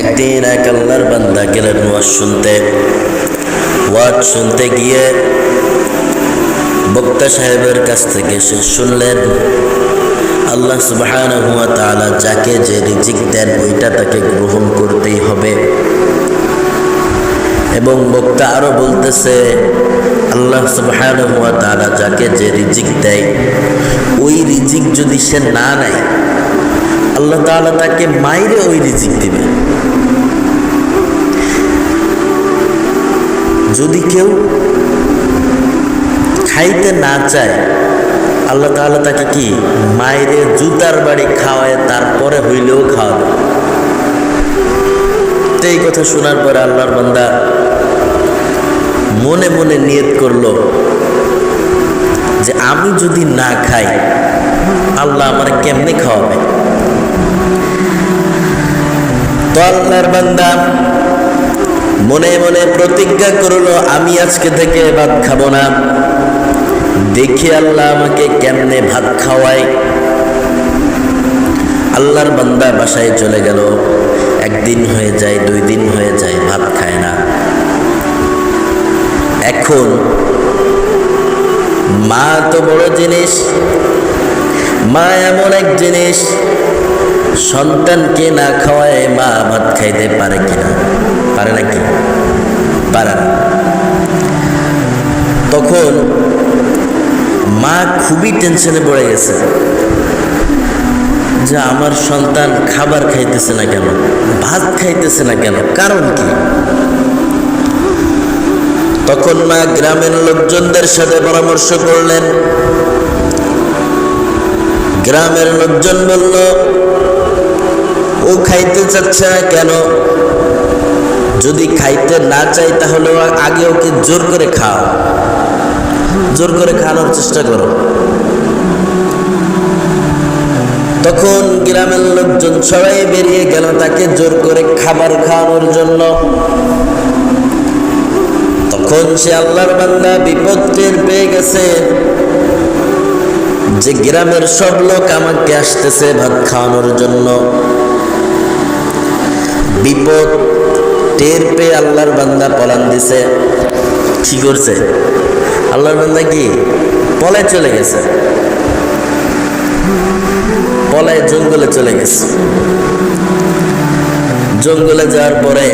একদিন এক আল্লাহর বান্দা গেলেন ওয়াজ শুনতে। ওয়াজ শুনতে গিয়ে বক্তা সাহেবের কাছ থেকে সে শুনলেন, আল্লাহ সুবহানাহু ওয়া তাআলা যাকে যে রিজিক দেন ওইটা তাকে গ্রহণ করতেই হবে। এবং বক্তা আরও বলতেছে, আল্লাহ সুবহানাহু ওয়া তাআলা যাকে যে রিজিক দেয়, ওই রিজিক যদি সে না নেয় আল্লাহ তাআলা তাকে মাইরে ওই রিজিক দিবে। যদি কেউ খাইতে না চায়, আল্লাহ তাআলা তাকে কি মায়েরে জুতার বাড়ি খাওয়ায়, তারপরে হইলেও খাওয়াবে? তো এই কথা শোনার পরে আল্লাহর বান্দা মনে মনে নিয়ত করল যে আমি যদি না খাই, আল্লাহ আমার কেমনে খাওয়াবে? আল্লাহর বান্দা, মনে মনে প্রতিজ্ঞা করল, আমি আজকে থেকে ভাত খাব না। দেখি আল্লাহ আমাকে কেমনে ভাত খাওয়ায়। আল্লাহর বান্দা বাসায় চলে গেল। একদিন হয়ে যায়, দুই দিন হয়ে যায়, ভাত খায় না। এখন, মা তো বড় জিনিস, মা এমন এক জিনিস সন্তানকে না খাওয়ায় মা ভাত খাইতে পারে কিনা পারে নাকি পারে না। তখন মা খুবই টেনশনে পড়ে গেছে যে আমার সন্তান খাবার খাইতেছে না কেন? ভাত খাইতেছে না কেন? কারণ কি? তখন মা গ্রামের লোকজনদের সাথে পরামর্শ করলেন। গ্রামের লোকজন বলল ও খাইতে চাচ্ছে না কেন? যদি খাইতে না চাই তাহলে আগে ওকে জোর করে খাও। জোর করে খাওয়ানোর চেষ্টা করো। তখন গ্রামের লোকজন সবাই বেরিয়ে গেল তাকে জোর করে খাবার খাওয়ানোর জন্য। তখন সে আল্লাহর বান্দা বিপদ পেয়ে গেছে যে গ্রামের সব লোক আমাকে আসতেছে ভাত খাওয়ানোর জন্য। বিপদ টের পেয়ে আল্লাহর বান্দা পলান দিছে। কি করছে? আল্লাহর বান্দা কি? পলায় চলে গেছে। পলায় জঙ্গলে চলে গেছে। জঙ্গলে যাওয়ার পরে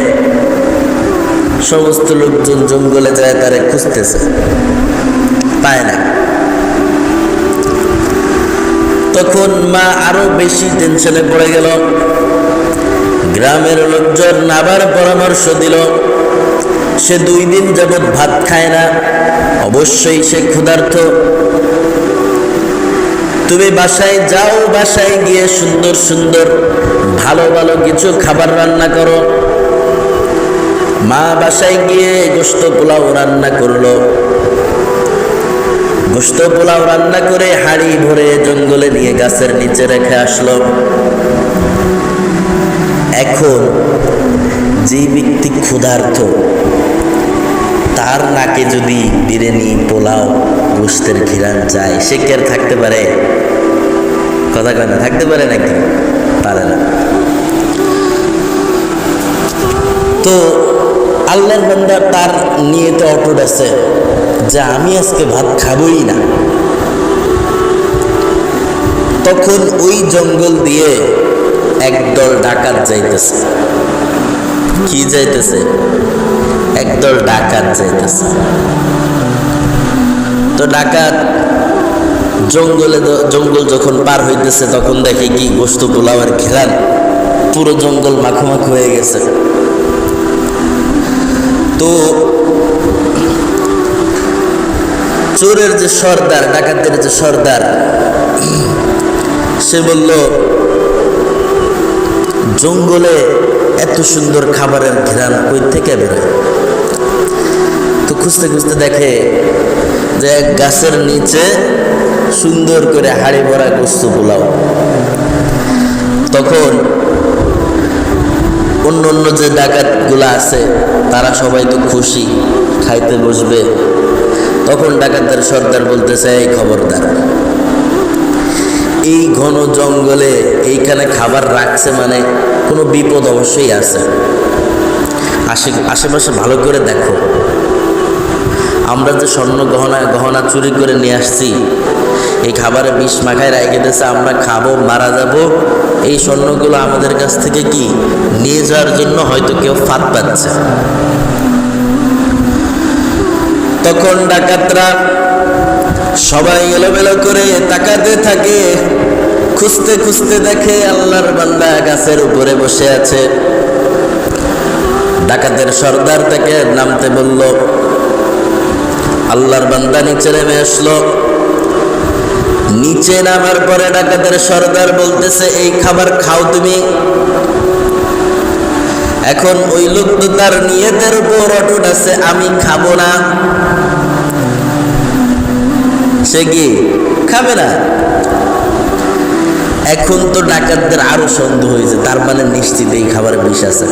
সমস্ত লোকজন জঙ্গলে যায়, তারে খুঁজতেছে। পায় না। তখন মা আরও বেশি টেনশনে পড়ে গেল। গ্রামের লোকজন আবার পরামর্শ দিল, সে দুই দিন যাবৎ ভাত খায় না, অবশ্যই সে ক্ষুধার্ত। তুমি বাসায় যাও, বাসায় গিয়ে সুন্দর সুন্দর, ভালো ভালো কিছু খাবার রান্না করো। মা বাসায় গিয়ে গোস্ত পোলাও রান্না করল। গোস্ত পোলাও রান্না করে হাড়ি ভরে জঙ্গলে নিয়ে গাছের নিচে রেখে আসলো। এখন যে ব্যক্তি ক্ষুধার্ত, তার নাকে যদি বিরিয়ানি, পোলাও, গোস্তের ঘিরান যায়, সে কি আর থাকতে পারে? কথা কয় না, থাকতে পারে নাকি? পারে না। তো আল্লাহর বান্দা তার নিয়ে তো অটুট আছে যে আমি আজকে ভাত খাবই না। তখন ওই জঙ্গল দিয়ে ডাকাত যাইতেছে। কি যাইতেছে? একদল ডাকাত যাইতেছে। তো ডাকাত জঙ্গলে জঙ্গল যখন পার হইতেছে, তখন দেখে কি গোস্ত পোলাওয়ার ঘেরান পুরো জঙ্গল মাখো হয়ে গেছে। তো চোরের যে সর্দার, ডাকাতের যে সর্দার, সে বলল জঙ্গলে এত সুন্দর খাবারের ঘেরান কই থেকে বেরোয়? তো খুঁজতে খুঁজতে দেখে যে গাছের নিচে সুন্দর করে হাড়ি ভরা গোস্ত পোলাও। তখন অন্য অন্য যে ডাকাতগুলো আছে, তারা সবাই তো খুশি, খাইতে বসবে। তখন ডাকাতের সর্দার বলতেছে, এই খবরদার এই ঘন জঙ্গলে এইখানে খাবার রাখছে মানে কোনো বিপদ অবশ্যই আছে। আশে আশেপাশে ভালো করে দেখো। আমরা যে স্বর্ণ গহনা গহনা চুরি করে নিয়ে আসছি, এই খাবারে বিষ মাখায় রেখে দিয়েছে, আমরা খাব, মারা যাব। এই স্বর্ণগুলো আমাদের কাছ থেকে কি নিয়ে যাওয়ার জন্য হয়তো কেউ ফাঁদ পাচ্ছে? তখন ডাকাতরা সবাই এলোমেলো করে তাকাতে থাকে। খুঁজতে খুঁজতে দেখে আল্লাহর বান্দা গাছের উপরে বসে আছে। ডাকাতের সর্দার তাকে নামতে বলল, আল্লাহর বান্দা নিচে নেমে আসলো। নিচে নামার পরে ডাকাতের সর্দার বলতেছে, এই খাবার খাও তুমি। এখন ওই লোক তো তার নিয়তের উপর অটুট আছে, আমি খাব না। সে কি? খাবে না। এখন তো ডাকাতদের আরও সন্দেহ হয়েছে, তার মানে নিশ্চিত এই খাবারে বিষ আছে।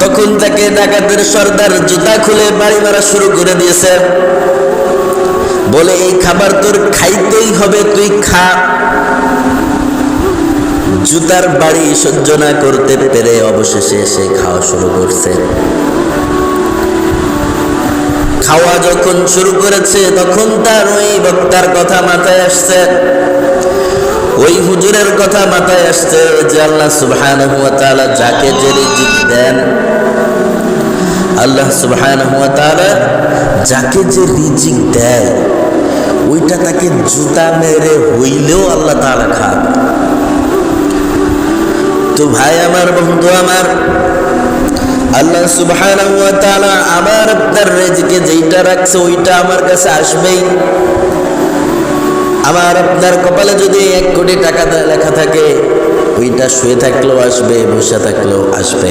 তখন তাকে ডাকাতের সর্দার জুতা খুলে বাড়ি মারা শুরু করে দিয়েছে। বলে, এই খাবার তোর খাইতেই হবে, তুই খা। জুতার বাড়ি সহ্য না করতে পেরে অবশেষে সে খাওয়া শুরু করছে। খাওয়া যখন শুরু করেছে, তখন তার ওই বক্তার কথা মাথায় আসছে। ওই হুজুরের কথা মাথায় আসছে যে আল্লাহ ওয়া যাকে যে রিজিক দেন, আল্লাহ ওয়া যাকে যে রিজিক দেয়, ওইটা তাকে জুতা মেরে হইলেও আল্লাহ তাআলা খাবে তো ভাই আমার, বন্ধু আমার আল্লাহ সুবহানাহু ওয়া তাআলা আমার আপনার রেজিকে যেইটা রাখছে ওইটা আমার কাছে আসবেই। আমার আপনার কপালে যদি এক কোটি টাকা লেখা থাকে, ওইটা শুয়ে থাকলেও আসবে, বসে থাকলেও আসবে।